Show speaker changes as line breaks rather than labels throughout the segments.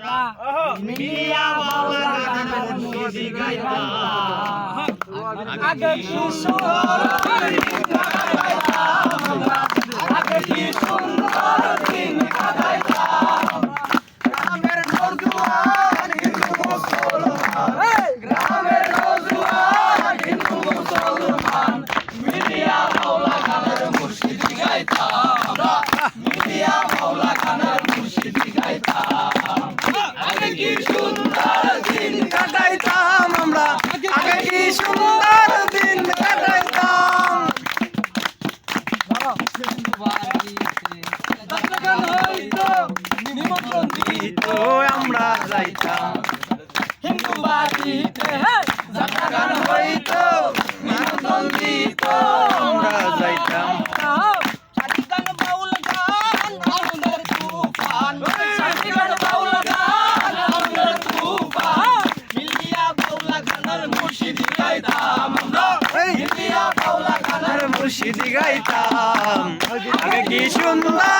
মিলিয়া বাউলা গানের মুর্শিদি গাইতাম আগে কি সুন্দর দিন কাটাইতাম। আগে কি সুন্দর দিন কাটাইতাম। গ্রামের নজুয়ান হিন্দু মুসলমান। গ্রামের নজুয়ান হিন্দু মুসলমান। মিলিয়া বাউলা গানের মুর্শিদি গাইতাম। মিলিয়া বাউলা গানের মুর্শিদি দিত আমরা যাইতাম। হিন্দু বাড়িতে হইতো দিত আমরা যাইতাম। সাজিগান বাউল গান আমাদের তুফান। সাজিগান বাউল গান আমাদের তুফান। মিলিয়া বাউলা গানের মুর্শিদি গাইতাম আমরা। মিলিয়া বাউলা গানের মুর্শিদি গাইতাম। আগে কি সুন্দর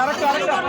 কাটাইতাম